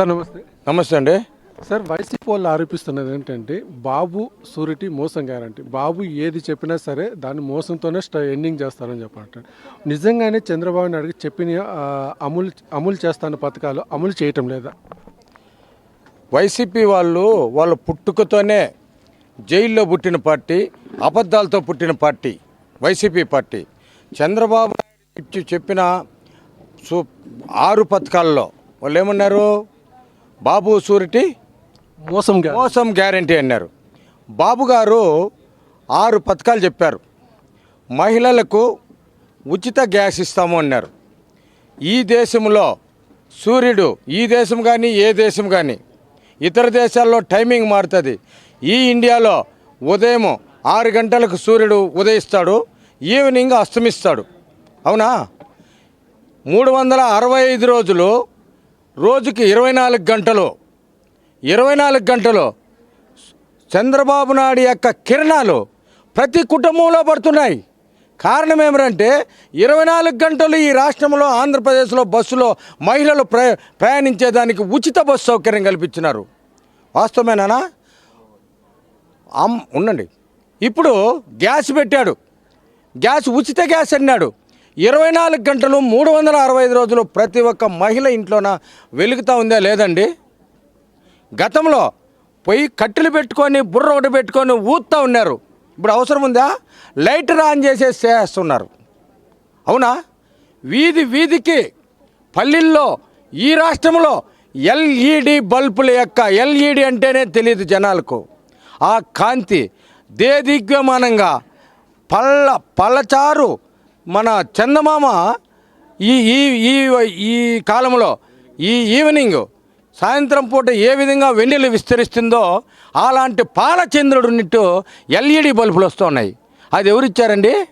Sir నమస్తే. నమస్తే అండి. సార్ వైసీపీ వాళ్ళు ఆరోపిస్తున్నది ఏంటంటే బాబు సూరిటీ మోసం గ్యారంటీ. బాబు ఏది చెప్పినా సరే దాన్ని మోసంతోనే స్ట ఎండింగ్ చేస్తారని చెప్పంటారు నిజంగానే చంద్రబాబు నాయుడుకి చెప్పిన అమలు అమలు చేస్తాన పథకాలు అమలు చేయటం లేదా? వైసీపీ వాళ్ళు వాళ్ళ పుట్టుకతోనే జైల్లో పుట్టిన పార్టీ అబద్ధాలతో పుట్టిన party YCP party. Chandrababu Naidu చెప్పిన సు ఆరు పథకాల్లో వాళ్ళు ఏమన్నారు బాబు సూరిటీ? మోసం మోసం గ్యారంటీ అన్నారు. బాబు గారు ఆరు పథకాలు చెప్పారు. మహిళలకు ఉచిత గ్యాస్ ఇస్తాము అన్నారు. ఈ దేశంలో సూర్యుడు ఈ దేశం కానీ ఏ దేశం కానీ ఇతర దేశాల్లో టైమింగ్ మారుతుంది. ఈ ఇండియాలో ఉదయం ఆరు గంటలకు సూర్యుడు ఉదయిస్తాడు ఈవినింగ్ అస్తమిస్తాడు. అవునా? మూడు వందల అరవై ఐదు రోజులు రోజుకి ఇరవై నాలుగు గంటలు ఇరవై నాలుగు గంటలు చంద్రబాబు నాయుడు యొక్క కిరణాలు ప్రతి కుటుంబంలో పడుతున్నాయి. కారణం ఏమిటంటే ఇరవై నాలుగు గంటలు ఈ రాష్ట్రంలో ఆంధ్రప్రదేశ్లో బస్సులో మహిళలు ప్ర ప్రయాణించేదానికి ఉచిత బస్సు సౌకర్యం కల్పించినారు. వాస్తవమేనా అమ్ ఉండండి. ఇప్పుడు గ్యాస్ పెట్టాడు. గ్యాస్ ఉచిత గ్యాస్ అన్నాడు. ఇరవై నాలుగు గంటలు మూడు వందల అరవై ఐదు రోజులు ప్రతి ఒక్క మహిళ ఇంట్లోన వెలుగుతూ ఉందా లేదండి? గతంలో పొయ్యి కట్టెలు పెట్టుకొని బుర్ర ఒకటి పెట్టుకొని ఊత్తూ ఉన్నారు. ఇప్పుడు అవసరం ఉందా? లైటర్ ఆన్ చేసేసి చేస్తున్నారు. అవునా? వీధి వీధికి పల్లెల్లో ఈ రాష్ట్రంలో ఎల్ఈడి బల్బుల యొక్క ఎల్ఈడి అంటేనే తెలియదు జనాలకు. ఆ కాంతి దేదిగ్యమానంగా పల్ల పళ్ళచారు మన చందమామ ఈ ఈ ఈ ఈ కాలంలో ఈ ఈవినింగ్ సాయంత్రం పూట ఏ విధంగా వెన్నెలు విస్తరిస్తుందో అలాంటి పాలచంద్రుడు నిట్టు ఎల్ఈడి బల్బులు వస్తున్నాయి. అది ఎవరిచ్చారండి?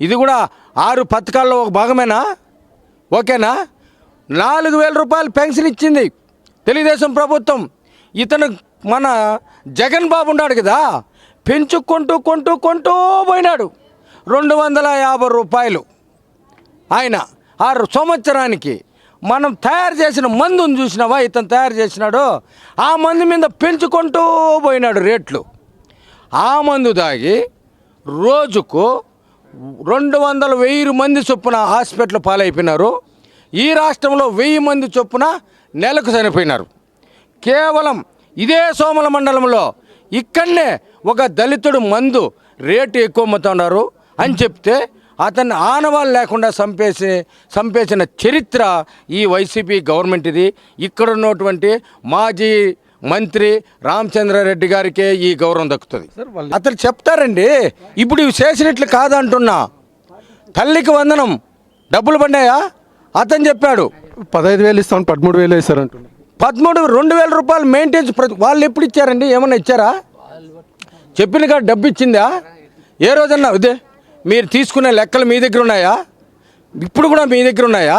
ఇది కూడా ఆరు పథకాల్లో ఒక భాగమేనా? ఓకేనా? నాలుగు వేల రూపాయలు పెన్షన్ ఇచ్చింది తెలుగుదేశం ప్రభుత్వం. ఇతను మన జగన్ బాబు ఉన్నాడు కదా పెంచుకుంటూ కొంటూ కొంటూ పోయినాడు. రెండు వందల యాభై రూపాయలు. ఆయన ఆ సంవత్సరానికి మనం తయారు చేసిన మందుని చూసినావా? ఇతను తయారు చేసినాడు. ఆ మందు మీద పెంచుకుంటూ పోయినాడు రేట్లు. ఆ మందు దాగి రోజుకు రెండు వందల వెయ్యి మంది చొప్పున హాస్పిటల్ పాలైపోయినారు. ఈ రాష్ట్రంలో వెయ్యి మంది చొప్పున నెలకు చనిపోయినారు. కేవలం ఇదే సోమల మండలంలో ఇక్కడనే ఒక దళితుడు మందు రేటు ఎక్కువ అమ్ముతున్నారు. అని చెప్తే అతన్ని ఆనవాళ్ళు లేకుండా చంపేసి చంపేసిన చరిత్ర ఈ వైసీపీ గవర్నమెంట్ ఇది ఇక్కడ ఉన్నటువంటి మాజీ మంత్రి రామచంద్రారెడ్డి గారికే ఈ గౌరవం దక్కుతుంది. అతను చెప్తారండి ఇప్పుడు ఇవి చేసినట్లు కాదంటున్నా. తల్లికి వందనం డబ్బులు పడ్డాయా? అతను చెప్పాడు. పదహైదు వేలు ఇస్తామని పదమూడు వేలు వేశారంటున్నారు పదమూడు రెండు వేల రూపాయలు మెయింటెన్స్ ప్రతి వాళ్ళు ఎప్పుడు ఇచ్చారండి? ఏమన్నా ఇచ్చారా? చెప్పిన కాడ డబ్బు ఇచ్చిందా? ఏ రోజన్నా ఇదే మీరు తీసుకునే లెక్కలు మీ దగ్గర ఉన్నాయా? ఇప్పుడు కూడా మీ దగ్గర ఉన్నాయా?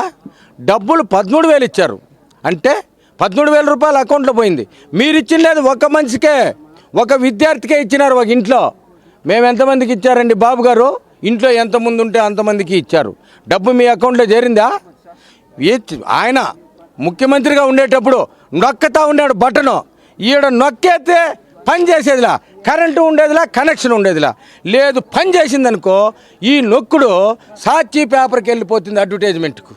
డబ్బులు పదమూడు వేలు ఇచ్చారు. అంటే పదమూడు వేల రూపాయలు అకౌంట్లో పోయింది. మీరు ఇచ్చిన లేదు ఒక మనిషికే ఒక విద్యార్థికే ఇచ్చినారు ఒక ఇంట్లో. మేము ఎంతమందికి ఇచ్చారండి బాబు గారు? ఇంట్లో ఎంతమంది ఉంటే అంతమందికి ఇచ్చారు. డబ్బు మీ అకౌంట్లో చేరిందా? ఆయన ముఖ్యమంత్రిగా ఉండేటప్పుడు నొక్కతా ఉన్నాడు బటను. ఈడ నొక్కేస్తే పని చేసేదిలా కరెంటు ఉండేదిలా కనెక్షన్ ఉండేదిలా. లేదు పని చేసిందనుకో ఈ నొక్కుడు సాక్షి పేపర్కి వెళ్ళిపోతుంది అడ్వర్టైజ్మెంట్కు.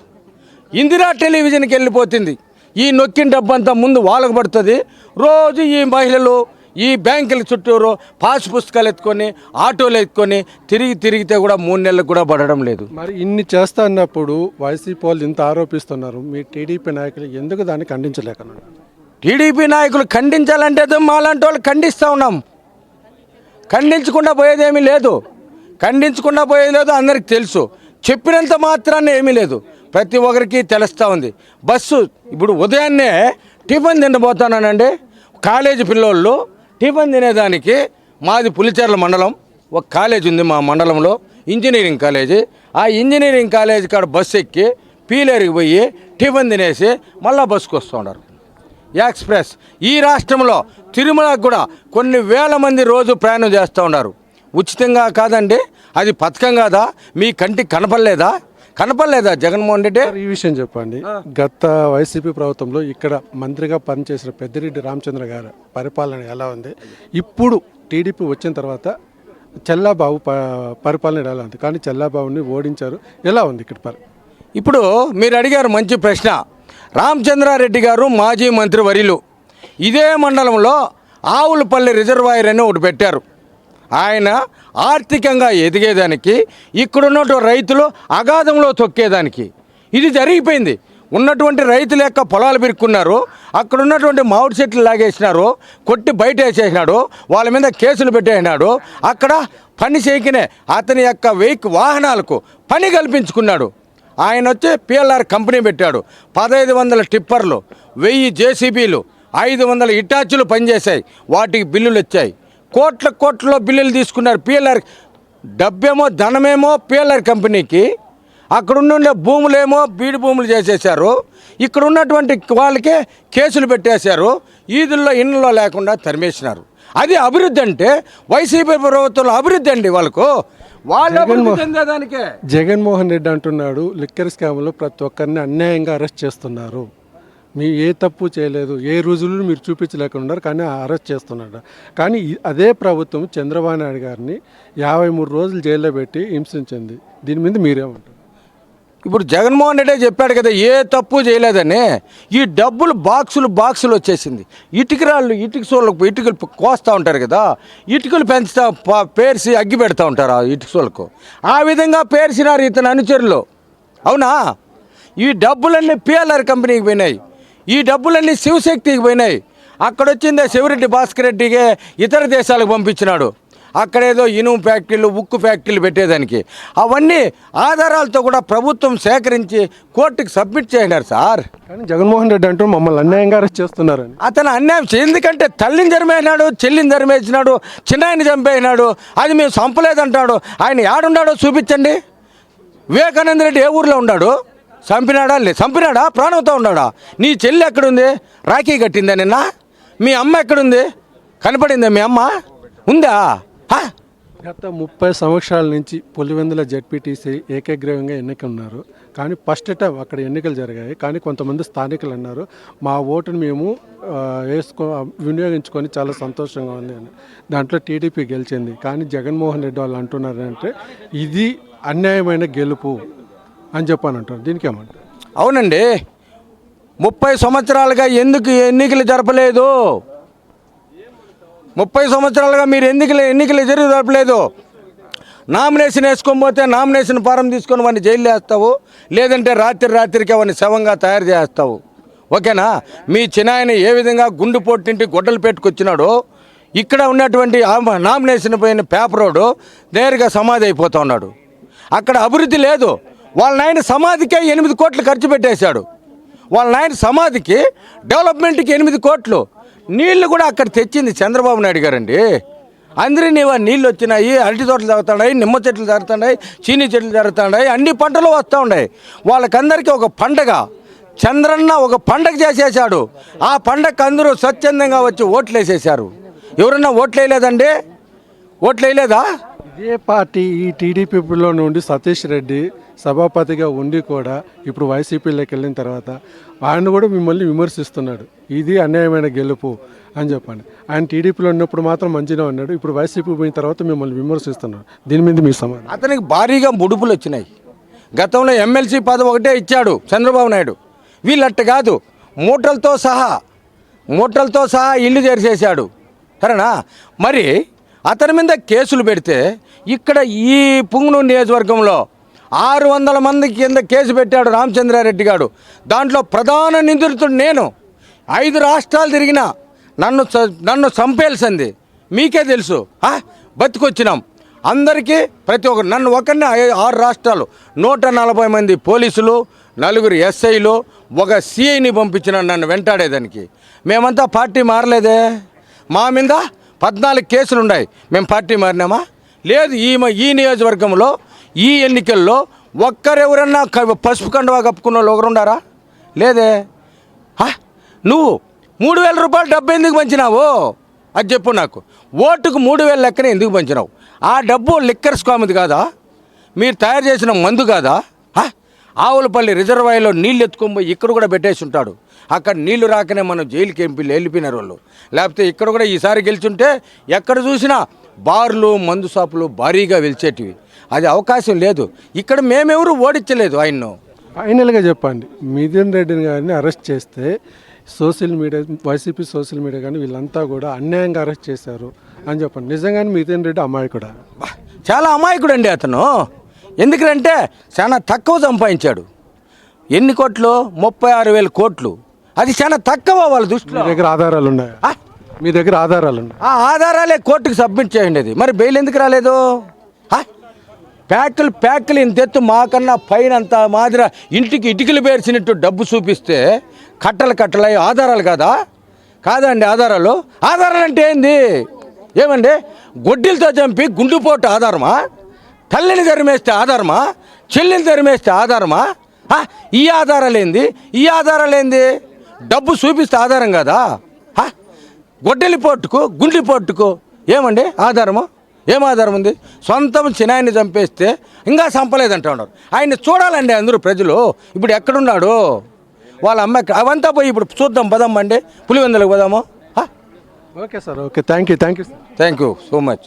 ఇందిరా టెలివిజన్కి వెళ్ళిపోతుంది. ఈ నొక్కిన డబ్బు అంతా ముందు వాళ్ళకు పడుతుంది. రోజు ఈ మహిళలు ఈ బ్యాంకుల చుట్టూరు పాస్ పుస్తకాలు ఎత్తుకొని ఆటోలు ఎత్తుకొని తిరిగి తిరిగితే కూడా మూడు నెలలకు కూడా పడడం లేదు. మరి ఇన్ని చేస్తా అన్నప్పుడు వైసీపీ వాళ్ళు ఇంత ఆరోపిస్తున్నారు. మీ టీడీపీ నాయకులు ఎందుకు దాన్ని ఖండించలేకన్నారు టీడీపీ నాయకులు ఖండించాలంటే మాలాంటి వాళ్ళు ఖండిస్తూ ఉన్నాం. ఖండించకుండా పోయేదేమీ లేదు. ఖండించకుండా పోయేది లేదు అందరికి తెలుసు. చెప్పినంత మాత్రాన్ని ఏమీ లేదు. ప్రతి ఒక్కరికి తెలుస్తూ ఉంది. బస్సు ఇప్పుడు ఉదయాన్నే టిఫిన్ తినబోతున్నానండి కాలేజీ పిల్లోళ్ళు టిఫిన్ తినేదానికి మాది పులిచెర్ల మండలం. ఒక కాలేజ్ ఉంది మా మండలంలో ఇంజనీరింగ్ కాలేజీ. ఆ ఇంజనీరింగ్ కాలేజీ కాడ బస్సు ఎక్కి పీలేరుకి పోయి టిఫిన్ తినేసి మళ్ళీ బస్సుకు వస్తూ ఉన్నారు. ఎక్స్ప్రెస్. ఈ రాష్ట్రంలో తిరుమలకు కూడా కొన్ని వేల మంది రోజు ప్రయాణం చేస్తూ ఉన్నారు. ఉచితంగా కాదండి అది పథకం కాదా? మీ కంటికి కనపడలేదా? కనపడలేదా జగన్మోహన్ రెడ్డి? ఈ విషయం చెప్పండి. గత వైసీపీ ప్రభుత్వంలో ఇక్కడ మంత్రిగా పనిచేసిన పెద్దిరెడ్డి రామచంద్ర గారు పరిపాలన ఎలా ఉంది? ఇప్పుడు టీడీపీ వచ్చిన తర్వాత చెల్లాబాబు ప పరిపాలన ఎలా ఉంది? కానీ చెల్లాబాబుని ఓడించారు. ఎలా ఉంది ఇక్కడ పరి? ఇప్పుడు మీరు అడిగారు మంచి ప్రశ్న. రామచంద్రారెడ్డి గారు మాజీ మంత్రి వరిలు ఇదే మండలంలో ఆవులపల్లి రిజర్వాయర్ అని ఒకటి పెట్టారు. ఆయన ఆర్థికంగా ఎదిగేదానికి ఇక్కడున్నటువంటి రైతులు అగాధంలో తొక్కేదానికి. ఇది జరిగిపోయింది. ఉన్నటువంటి రైతుల యొక్క పొలాలు పెరుక్కున్నారు అక్కడ ఉన్నటువంటి మామిడి చెట్లు లాగేసినారు. కొట్టి బయట వేసేసినాడు. వాళ్ళ మీద కేసులు పెట్టేసినాడు. అక్కడ పని చేయకనే అతని యొక్క వెహిక్ వాహనాలకు పని కల్పించుకున్నాడు. ఆయన వచ్చి పిఎల్ఆర్ కంపెనీ పెట్టాడు. పదహైదు వందల టిప్పర్లు వెయ్యి జేసీబీలు ఐదు వందల ఇటాచులు పనిచేశాయి. వాటికి బిల్లులు వచ్చాయి. కోట్ల కోట్లలో బిల్లులు తీసుకున్నారు పిఎల్ఆర్ డబ్బేమో ధనమేమో పిఎల్ఆర్ కంపెనీకి. అక్కడ ఉండే భూములేమో బీడు భూములు చేసేసారు ఇక్కడ ఉన్నటువంటి వాళ్ళకే కేసులు పెట్టేశారు. ఈదుల్లో ఇళ్ళలో లేకుండా తరిమేసినారు. అది అభివృద్ధి అంటే వైసీపీ ప్రభుత్వంలో అభివృద్ధి అండి వాళ్ళకు. చెందేదానికే జగన్మోహన్ రెడ్డి అంటున్నాడు లిక్కర్ స్కామ్లో ప్రతి ఒక్కరిని అన్యాయంగా అరెస్ట్ చేస్తున్నారు. మీ ఏ తప్పు చేయలేదు ఏ రుజువులు మీరు చూపించలేకున్నారు కానీ అరెస్ట్ చేస్తున్నాడు. కానీ అదే ప్రభుత్వం చంద్రబాబు నాయుడు గారిని యాభై మూడు రోజులు జైల్లో పెట్టి హింసించింది. దీని మీద మీరేమంటారు? ఇప్పుడు జగన్మోహన్ రెడ్డి చెప్పాడు కదా ఏ తప్పు చేయలేదని. ఈ డబ్బులు బాక్సులు బాక్సులు వచ్చేసింది. ఇటుకరాళ్ళు ఇటుక సోళ్ళకు ఇటుకలు కోస్తూ ఉంటారు కదా ఇటుకలు పెంచుతా పేర్చి అగ్గి పెడతా ఉంటారు ఆ ఇటుక సోళ్ళకు. ఆ విధంగా పేర్చినారు ఇతని అనుచరులు. అవునా? ఈ డబ్బులన్నీ పిఎల్ఆర్ కంపెనీకి పోయినాయి. ఈ డబ్బులన్నీ శివశక్తికి పోయినాయి. అక్కడ వచ్చిందే శివరెడ్డి భాస్కర్ రెడ్డికి ఇతర దేశాలకు పంపించినాడు. అక్కడేదో ఇనుము ఫ్యాక్టరీలు ఉక్కు ఫ్యాక్టరీలు పెట్టేదానికి. అవన్నీ ఆధారాలతో కూడా ప్రభుత్వం సేకరించి కోర్టుకి సబ్మిట్ చేసినారు సార్. కానీ జగన్మోహన్ రెడ్డి అంటూ మమ్మల్ని అన్యాయంగా అరెస్ట్ చేస్తున్నారని. అతను అన్యాయం ఎందుకంటే తల్లిని జరిమేసినాడు చెల్లిని జరిమేసినాడు చిన్నాయని చంపేసినాడు అది మేము చంపలేదంటాడు. ఆయన ఏడున్నాడో చూపించండి. వివేకానంద రెడ్డి ఏ ఊర్లో ఉన్నాడు? చంపినాడా? లే చంపినాడా? ప్రాణంతో ఉన్నాడా? నీ చెల్లి ఎక్కడుంది? రాఖీ కట్టిందా నిన్న? మీ అమ్మ ఎక్కడుంది? కనపడిందా మీ అమ్మ? ఉందా? గత ముప్పై సంవత్సరాల నుంచి పులివెందుల జడ్పీటీసీ ఏకగ్రీవంగా ఎన్నికన్నారు. కానీ ఫస్ట్ టైం అక్కడ ఎన్నికలు జరిగాయి. కానీ కొంతమంది స్థానికులు అన్నారు మా ఓటును మేము వేసుకో వినియోగించుకొని చాలా సంతోషంగా ఉంది అని. దాంట్లో టీడీపీ గెలిచింది. కానీ జగన్మోహన్ రెడ్డి వాళ్ళు అంటున్నారు అంటే ఇది అన్యాయమైన గెలుపు అని చెప్పని అంటారు. దీనికి ఏమంటారు? అవునండి. ముప్పై సంవత్సరాలుగా ఎందుకు ఎన్నికలు జరపలేదు? ముప్పై సంవత్సరాలుగా మీరు ఎన్నికలు ఎన్నికలు జరిగి జరపలేదు నామినేషన్ వేసుకొని పోతే నామినేషన్ ఫారం తీసుకొని వాడిని జైలు వేస్తావు లేదంటే రాత్రి రాత్రికి వాడిని శవంగా తయారు చేస్తావు. ఓకేనా? మీ చిన్నాయన ఏ విధంగా గుండు పొట్టింటి గొడ్డలు పెట్టుకొచ్చినాడో ఇక్కడ ఉన్నటువంటి నామినేషన్ పోయిన పేపరోడు నేరుగా సమాధి అయిపోతూ ఉన్నాడు. అక్కడ అభివృద్ధి లేదు. వాళ్ళ నాయన సమాధికే ఎనిమిది కోట్లు ఖర్చు పెట్టేశాడు. వాళ్ళ నాయన సమాధికి డెవలప్మెంట్కి ఎనిమిది కోట్లు. నీళ్ళు కూడా అక్కడ తెచ్చింది చంద్రబాబు నాయుడు గారండి. అందరినీ నీళ్ళు వచ్చినాయి అరటి తోటలు జరుగుతున్నాయి నిమ్మ చెట్లు జరుగుతున్నాయి చీనీ చెట్లు జరుగుతున్నాయి అన్ని పంటలు వస్తూ ఉన్నాయి. వాళ్ళకందరికీ ఒక పండగ. చంద్రన్న ఒక పండగ చేసేసాడు ఆ పండగకు అందరూ స్వచ్ఛందంగా వచ్చి ఓట్లు వేసేసారు ఎవరన్నా ఓట్లు వేయలేదండి ఓట్లు వేయలేదా ఇదే పార్టీ ఈ టీడీపీలో నుండి సతీష్ రెడ్డి సభాపతిగా ఉండి కూడా ఇప్పుడు వైసీపీలోకి వెళ్ళిన తర్వాత ఆయన కూడా మిమ్మల్ని విమర్శిస్తున్నాడు. ఇది అన్యాయమైన గెలుపు అని చెప్పండి. ఆయన టీడీపీలో ఉన్నప్పుడు మాత్రం మంచిగా ఉన్నాడు. ఇప్పుడు వైసీపీ పోయిన తర్వాత మిమ్మల్ని విమర్శిస్తున్నాడు. దీని మీద మీ సమాధానం. అతనికి భారీగా ముడుపులు వచ్చినాయి. గతంలో ఎమ్మెల్సీ పదవి ఒకటే ఇచ్చాడు చంద్రబాబు నాయుడు. వీళ్ళట్ట కాదు మూటలతో సహా మూటలతో సహా ఇల్లు చేసేసాడు సరేనా? మరి అతని మీద కేసులు పెడితే ఇక్కడ ఈ పుంగనూరు నియోజకవర్గంలో ఆరు వందల మంది కింద కేసు పెట్టాడు రామచంద్రారెడ్డి గారు. దాంట్లో ప్రధాన నిందితుడు నేను. ఐదు రాష్ట్రాలు తిరిగిన నన్ను నన్ను చంపేల్సింది మీకే తెలుసు. బతికొచ్చినాం. అందరికీ ప్రతి ఒక్కరు నన్ను ఒకరిని ఐ- ఆరు రాష్ట్రాలు. నూట నలభై మంది పోలీసులు నలుగురు ఎస్ఐలు ఒక సిఐని పంపించిన నన్ను వెంటాడేదానికి. మేమంతా పార్టీ మారలేదే. మా మీద పద్నాలుగు కేసులు ఉన్నాయి మేము పార్టీ మారినామా? లేదు ఈ మ- ఈ నియోజకవర్గంలో ఈ ఎన్నికల్లో ఒక్కరెవరన్నా పసుపు కండువా కప్పుకున్న వాళ్ళు ఒకరుండారా? లేదే? నువ్వు మూడు వేల రూపాయలు డబ్బు ఎందుకు పంచినావు? అది చెప్పు నాకు. ఓటుకు మూడు వేల లెక్కన ఎందుకు పంచినావు? ఆ డబ్బు లిక్కర్ స్వామిది కాదా? మీరు తయారు చేసిన మందు కాదా? ఆవులపల్లి రిజర్వాయర్లో నీళ్ళు ఎత్తుకొని పోయి ఇక్కడ కూడా పెట్టేసి ఉంటాడు. అక్కడ నీళ్ళు రాకనే మనం జైలుకి ఎంపీలు వెళ్ళిపోయినారు వాళ్ళు. లేకపోతే ఇక్కడ కూడా ఈసారి గెలిచుంటే ఎక్కడ చూసినా బార్లు మందు షాపులు భారీగా వెలిచేటివి. అది అవకాశం లేదు. ఇక్కడ మేమెవరు ఓడించలేదు ఆయన్ను. ఫైనల్గా చెప్పండి. మిథున్ రెడ్డిని గారిని అరెస్ట్ చేస్తే social media YCP social media కానీ వీళ్ళంతా కూడా అన్యాయంగా అరెస్ట్ చేశారు అని చెప్పండి. నిజంగానే మిథున్ రెడ్డి అమాయకుడా? చాలా అమాయకుడు అండి అతను. ఎందుకంటే చాలా తక్కువ సంపాదించాడు. ఎన్ని కోట్లు? ముప్పై ఆరు వేల కోట్లు. అది చాలా తక్కువ వాళ్ళ దృష్టిలో. దగ్గర ఆధారాలు ఉన్నాయా? మీ దగ్గర ఆధారాలు ఆ ఆధారాలే కోర్టుకు సబ్మిట్ చేయండి అది. మరి బెయిల్ ఎందుకు రాలేదు? ప్యాకులు ప్యాకులు ఇంతెత్తు మాకన్నా పైన అంత మాదిర ఇంటికి ఇటుకలు పేర్చినట్టు డబ్బు చూపిస్తే కట్టలు కట్టలు ఆధారాలు కాదా? కాదండి ఆధారాలు. ఆధారాలు అంటే ఏంది? ఏమండి? గొడ్డిలతో చంపి గుండుపోటు ఆధారమా? తల్లిని తరిమేస్తే ఆధారమా? చెల్లిని తరిమేస్తే ఆధారమా? ఈ ఆధారాలు ఏంది? ఈ ఆధారాలు ఏంది? డబ్బు చూపిస్తే ఆధారం కదా? గొడ్డలి పోట్టుకు గుండ్లి పోట్టుకు. ఏమండి? ఆధారము? ఏం ఆధారం ఉంది? సొంతం చిన్నాయన్ని చంపేస్తే ఇంకా చంపలేదంట ఉన్నారు. ఆయన్ని చూడాలండి అందరూ ప్రజలు. ఇప్పుడు ఎక్కడున్నాడు? వాళ్ళ అమ్మాయికి అవంతా పోయి ఇప్పుడు చూద్దాం పదమ్మండి. పులివెందులకు పదాము? Okay sir okay. Thank you thank you sir. Thank you so much.